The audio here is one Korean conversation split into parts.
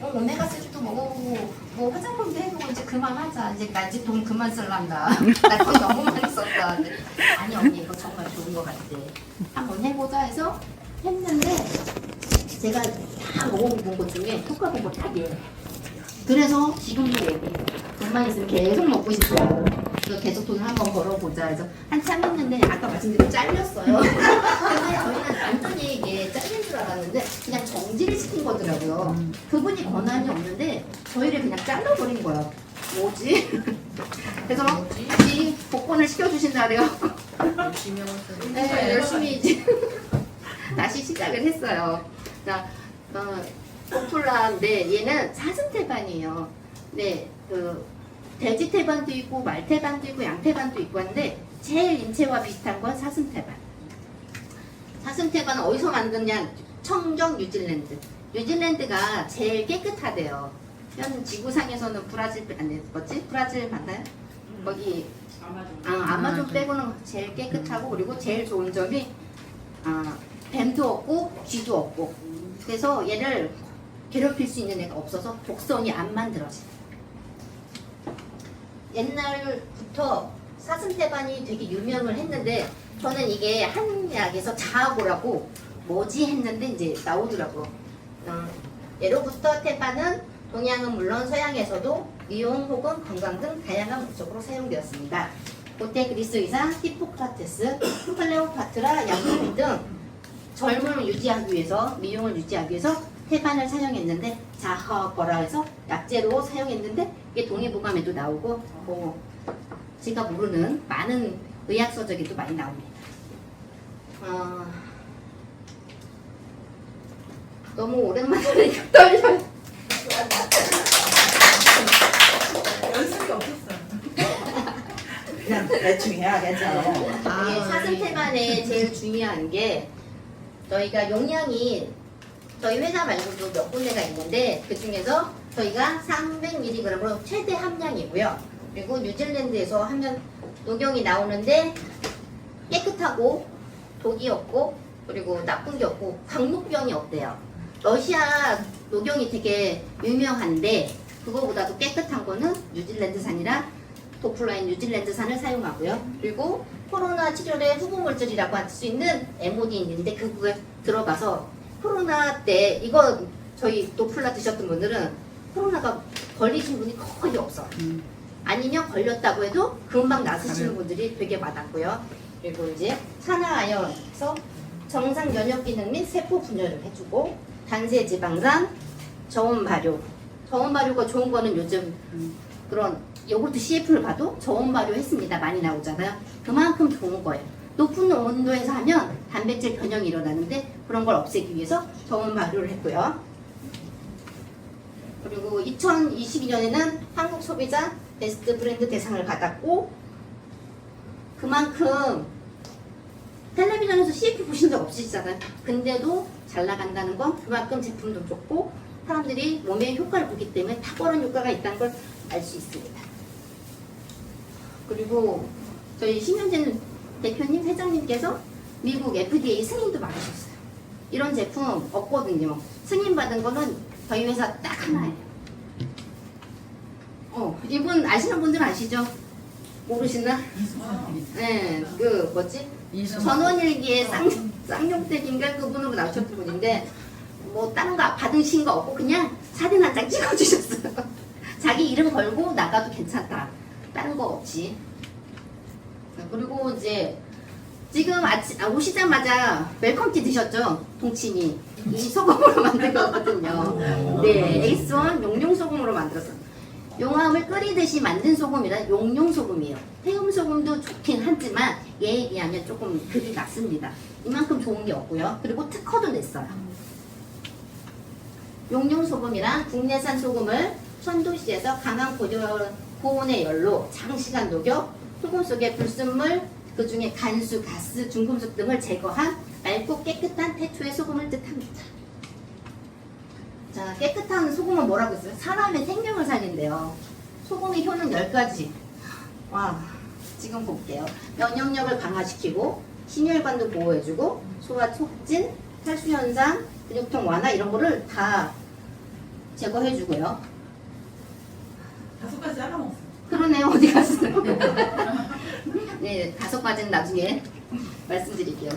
어, 오메가3도 먹어보고 뭐 화장품도 해보고 이제 그만하자. 이제 나 이제 돈 그만 쓸란다. 나 돈 너무 많이 썼다. 아니 언니 이거 정말 좋은 것 같아. 한번 해보자 해서 했는데 제가 다 먹어본 것 중에 효과 본거 딱이에요 그래서 지금도 얘기 돈만 있으면 계속 먹고 싶어요 그래서 계속 돈을 한번 벌어보자 해서 한참 했는데 아까 말씀드린 잘렸어요 근데 저희는 완전히 이게 잘린 줄 알았는데 그냥 정지를 시킨 거더라고요 그분이 권한이 없는데 저희를 그냥 잘라버린 거야 뭐지? 그래서 다시 복권을 시켜주신다 그래갖고 열심히 네, 열심히 이제 다시 시작을 했어요. 자, 어, 포플라인데 얘는 사슴 태반이에요. 네, 그 돼지 태반도 있고 말 태반도 있고 양 태반도 있고 한데 제일 인체와 비슷한 건 사슴 태반. 사슴 태반은 어디서 만드냐? 청정 뉴질랜드. 뉴질랜드가 제일 깨끗하대요. 현 지구상에서는 브라질 아니 뭐지? 브라질 맞나요? 거기 아, 아마존 빼고는 제일 깨끗하고 그리고 제일 좋은 점이 아, 뱀도 없고 쥐도 없고 그래서 얘를 괴롭힐 수 있는 애가 없어서 독성이 안 만들어져. 옛날부터 사슴태반이 되게 유명을 했는데 저는 이게 한약에서 자아고라고 뭐지 했는데 이제 나오더라고. 어, 예로부터 태반은 동양은 물론 서양에서도 미용 혹은 건강 등 다양한 목적으로 사용되었습니다. 고대 그리스 의사 히포크라테스, 클레오파트라, 양손 등 젊음을 유지하기 위해서 미용을 유지하기 위해서 태반을 사용했는데 자허거라 해서 약재로 사용했는데 이게 동의보감에도 나오고 뭐 제가 모르는 많은 의학 서적에도 많이 나옵니다. 어, 너무 오랜만에 하니까 떨려요. 연습이 없었어요. 그냥 대충 해야 괜찮아. 이게 사슴 태반에 제일 중요한 게 저희가 용량이 저희 회사 말고도 몇 군데가 있는데 그 중에서 저희가 300mg으로 최대 함량이고요. 그리고 뉴질랜드에서 하면 녹용이 나오는데 깨끗하고 독이 없고 그리고 나쁜 게 없고 광목병이 없대요. 러시아 녹용이 되게 유명한데 그거보다도 깨끗한 거는 뉴질랜드산이라 도플라인 뉴질랜드산을 사용하고요. 그리고 코로나 치료의 후보 물질이라고 할 수 있는 MOD 있는데 그거에 들어가서 코로나 때 이거 저희 도플라 드셨던 분들은 코로나가 걸리신 분이 거의 없어. 음. 아니면 걸렸다고 해도 금방 나으시는 분들이 되게 많았고요. 그리고 이제 산화아연에서 정상 면역 기능 및 세포 분열을 해주고 단세 지방산, 저온 발효. 저온 발효가 좋은 거는 요즘 그런 요구르트 CF를 봐도 저온 발효 했습니다. 많이 나오잖아요. 그만큼 좋은 거예요. 높은 온도에서 하면 단백질 변형이 일어나는데 그런 걸 없애기 위해서 저온 발효를 했고요. 그리고 2022년에는 한국 소비자 베스트 브랜드 대상을 받았고 그만큼 텔레비전에서 CF 보신 적 없으시잖아요. 근데도 잘 나간다는 건 그만큼 제품도 좋고 사람들이 몸에 효과를 보기 때문에 탁월한 효과가 있다는 걸 알 수 있습니다. 그리고 저희 신현진 대표님 회장님께서 미국 FDA 승인도 받으셨어요. 이런 제품 없거든요. 승인 받은 거는 저희 회사 딱 하나예요. 어, 이분 아시는 분들 아시죠? 모르시나? 네, 그 뭐지? 전원일기의 쌍, 쌍용택인가 그분으로 나오셨던 분인데 뭐 다른 거 받으신 거 없고 그냥 사진 한 장 찍어주셨어요. 자기 이름 걸고 나가도 괜찮다. 다른 거 없이. 그리고 이제 지금 아침 아, 오시자마자 웰컴티 드셨죠? 동치미 이 소금으로 만든 거거든요. 네, 에이스원 용용 소금으로 만들었어. 용암을 끓이듯이 만든 소금이라 용용 소금이에요. 태움 소금도 좋긴 하지만 얘에 비하면 조금 급이 낮습니다. 이만큼 좋은 게 없고요. 그리고 특허도 냈어요. 용용 소금이란 국내산 소금을 천도시에서 강한 고온의 열로 장시간 녹여 소금 속의 불순물, 그 중에 간수, 가스, 중금속 등을 제거한 맑고 깨끗한 태초의 소금을 뜻합니다. 자, 깨끗한 소금은 뭐라고 했어요? 사람의 생명을 살린대요. 소금의 효능 10가지. 와, 지금 볼게요. 면역력을 강화시키고, 심혈관도 보호해주고, 소화 촉진, 탈수 현상, 근육통 완화 이런 거를 다 제거해주고요. 다섯 가지 잘라 먹었어. 그러네요. 어디 갔어요? 네, 다섯 가지는 나중에 말씀드릴게요.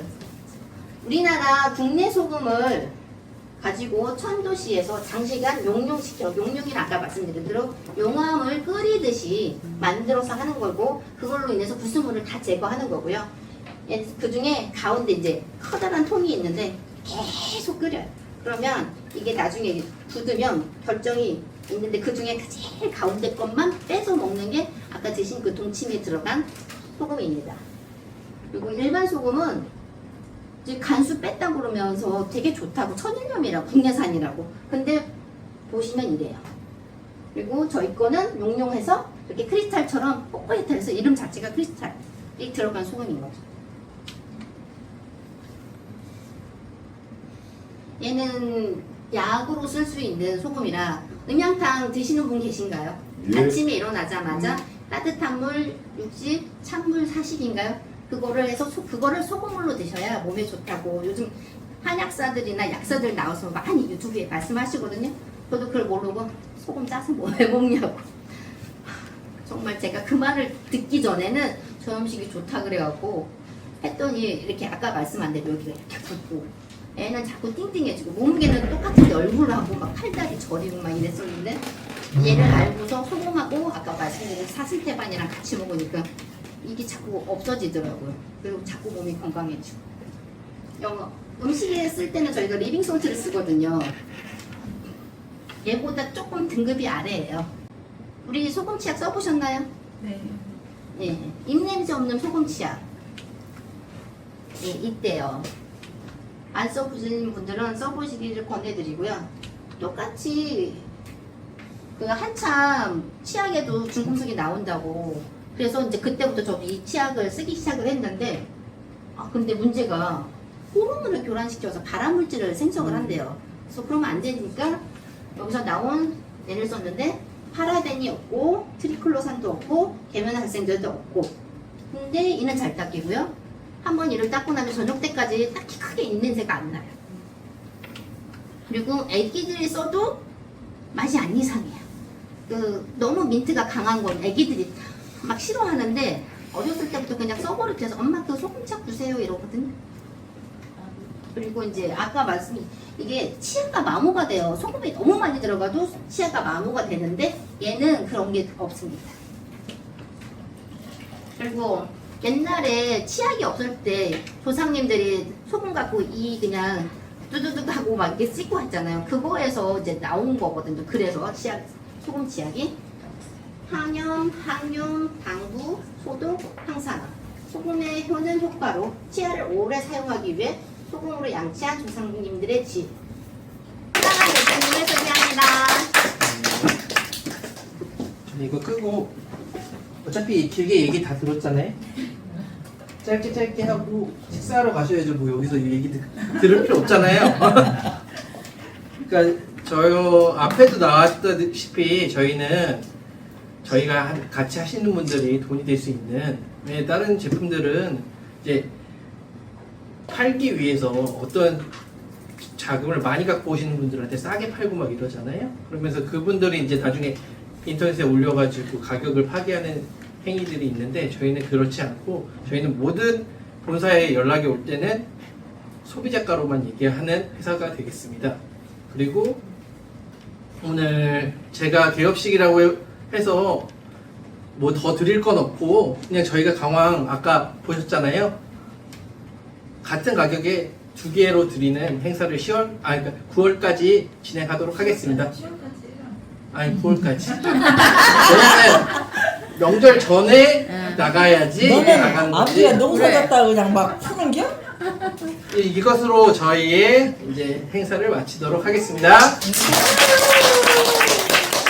우리나라 국내 소금을 가지고 천도시에서 장시간 용용시켜, 용용이는 아까 말씀드린 대로 용암을 끓이듯이 만들어서 하는 거고 그걸로 인해서 부수물을 다 제거하는 거고요. 그 중에 가운데 이제 커다란 통이 있는데 계속 끓여요. 그러면 이게 나중에 굳으면 결정이 있는데 그 중에 제일 가운데 것만 빼서 먹는 게 아까 드신 그 동치미에 들어간 소금입니다. 그리고 일반 소금은 이제 간수 뺐다 그러면서 되게 좋다고 천일염이라고 국내산이라고 근데 보시면 이래요. 그리고 저희 거는 용용해서 이렇게 크리스탈처럼 뽀뽀해서 이름 자체가 크리스탈이 들어간 소금인 거죠. 얘는 약으로 쓸 수 있는 소금이라 음양탕 드시는 분 계신가요? 예. 아침에 일어나자마자 따뜻한 물 60, 찬물 40인가요? 그거를 해서 소, 그거를 소금물로 드셔야 몸에 좋다고 요즘 한약사들이나 약사들 나와서 많이 유튜브에 말씀하시거든요. 저도 그걸 모르고 소금 짜서 뭐해 먹냐고. 정말 제가 그 말을 듣기 전에는 저 음식이 좋다 그래갖고 했더니 이렇게 아까 말씀 안 대로 여기가 이렇게 붓고 애는 자꾸 띵띵해지고 몸무게는 똑같은데 얼굴하고 막 팔다리 저리고 막 이랬었는데 얘를 알고서 소금하고 아까 말씀드린 사슬태반이랑 같이 먹으니까 이게 자꾸 없어지더라고요. 그리고 자꾸 몸이 건강해지고. 영어 음식에 쓸 때는 저희가 리빙 솔트를 쓰거든요. 얘보다 조금 등급이 아래예요. 우리 소금 치약 써보셨나요? 네. 예, 입냄새 없는 소금 치약. 예, 있대요. 안 써보신 분들은 써보시기를 권해드리고요. 똑같이 그 한참 치약에도 중금속이 나온다고. 그래서 이제 그때부터 저도 이 치약을 쓰기 시작을 했는데, 아 근데 문제가 호르몬을 교란시켜서 발암 물질을 생성을 한대요. 그래서 그러면 안 되니까 여기서 나온 얘를 썼는데 파라벤이 없고 트리클로산도 없고 계면 활성제도 없고 근데 이는 잘 닦이고요 한 번 이를 닦고 나면 저녁 때까지 딱히 크게 입냄새가 안 나요 그리고 애기들이 써도 맛이 안 이상해요 그 너무 민트가 강한 건 애기들이 막 싫어하는데 어렸을 때부터 그냥 써버릇해서 엄마 그 소금차 주세요 이러거든요 그리고 이제 아까 말씀 이게 치아가 마모가 돼요. 소금이 너무 많이 들어가도 치아가 마모가 되는데 얘는 그런 게 없습니다. 그리고 옛날에 치약이 없을 때 조상님들이 소금 갖고 이 그냥 뚜두둑 하고 막 이렇게 씻고 했잖아요. 그거에서 이제 나온 거거든요. 그래서 치약, 소금 치약이 항염, 항균, 방부, 소독, 항산화. 소금의 효능 효과로 치아를 오래 사용하기 위해 소금으로 양치한 조상님들의 집. 사랑하는 예수님을 소개합니다. 이거 끄고 어차피 길게 얘기 다 들었잖아요. 짧게 짧게 하고 식사하러 가셔야죠. 뭐 여기서 이 얘기 들, 들을 필요 없잖아요. 그러니까 저 앞에도 나왔다시피 저희는 저희가 한- 같이 하시는 분들이 돈이 될 수 있는 왜 다른 제품들은 이제 팔기 위해서 어떤 자금을 많이 갖고 오시는 분들한테 싸게 팔고 막 이러잖아요. 그러면서 그분들이 이제 나중에 인터넷에 올려가지고 가격을 파기하는 행위들이 있는데 저희는 그렇지 않고 저희는 모든 본사에 연락이 올 때는 소비자가로만 얘기하는 회사가 되겠습니다. 그리고 오늘 제가 개업식이라고 해서 뭐 더 드릴 건 없고 그냥 저희가 강황 아까 보셨잖아요. 같은 가격에 두 개로 드리는 행사를 10월 아 그러니까 9월까지 진행하도록 하겠습니다. 아니 9월까지. 왜냐면 명절 전에 나가야지 나가는 너는 거지. 농사 졌다 그냥 막 푸는 겨? 이- 이것으로 저희의 이제 행사를 마치도록 하겠습니다.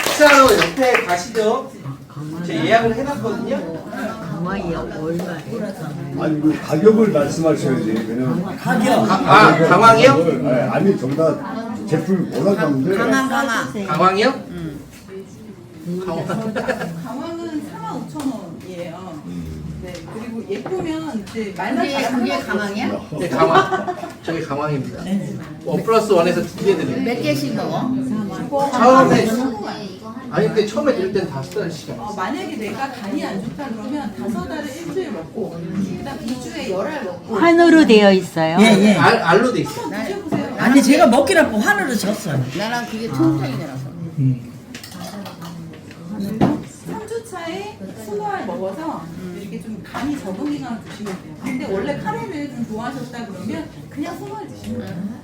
식사로 옆에 가시죠. 제 예약을 해놨거든요. 아니 그 가격을 말씀하셔야지 왜냐면 가격. 아 강황이요? 네, 아니 저보다 제품이 올라가는데 강한 강황이요? 강황. 강황은 4만 5천 원이에요. 네. 그리고 예쁘면 이제 말만 그게, 잘 그게 가망이야? 네 강황. 저기 강황입니다. 원 플러스 원에서 두 개 드립니다. 몇 개씩 먹어? 처음에 네, 한 아니 근데 처음에 들을 때는 다섯 달씩 어, 만약에 내가 간이 안 좋다 그러면 다섯 알을 일주일 먹고 그다음 2주에 열알 먹고 환으로 되어 있어요. 예, 예. 알, 알로 돼 있어 한번 드셔보세요. 아니 제가 먹기라고 하늘을 졌어요. 나랑 그게 통장이라서. 3 주 차에 20알 먹어서 이렇게 좀 간이 적응이나 드시면 돼요. 근데 원래 카레를 좀 좋아하셨다 그러면 그냥 20알 드시면 돼요.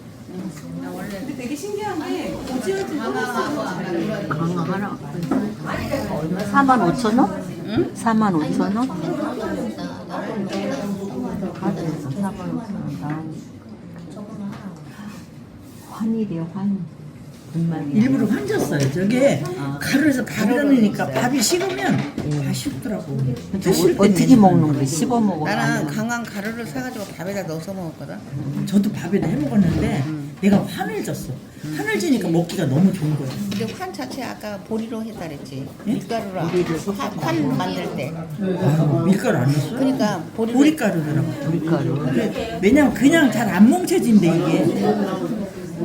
근데 되게 신기한 게 고지혈증 내려가요. 강화 하나. 4만 5천 원? 응? 4만 5천 원? 카드에서 4만 5천 원. 환이래요, 환. 분만이. 일부러 환졌어요. 저게 가루에서 밥이 넣으니까 밥이 식으면 맛이 없더라고. 드실 때 어떻게 먹는 거야? 씹어 먹어. 나는 강한 가루를 사가지고 밥에다 넣어서 먹었거든. 저도 밥에다 해 먹었는데 얘가 환을 졌어. 환을 지니까 먹기가 너무 좋은 거예요. 근데 환 자체 아까 보리로 했다 그랬지. 예? 밀가루로 환, 환 만들 때. 아, 밀가루 안 넣었어요? 그러니까 보리로 보리가루더라고. 밀가루. 그래, 왜냐면 그냥 잘 안 뭉쳐진대 이게.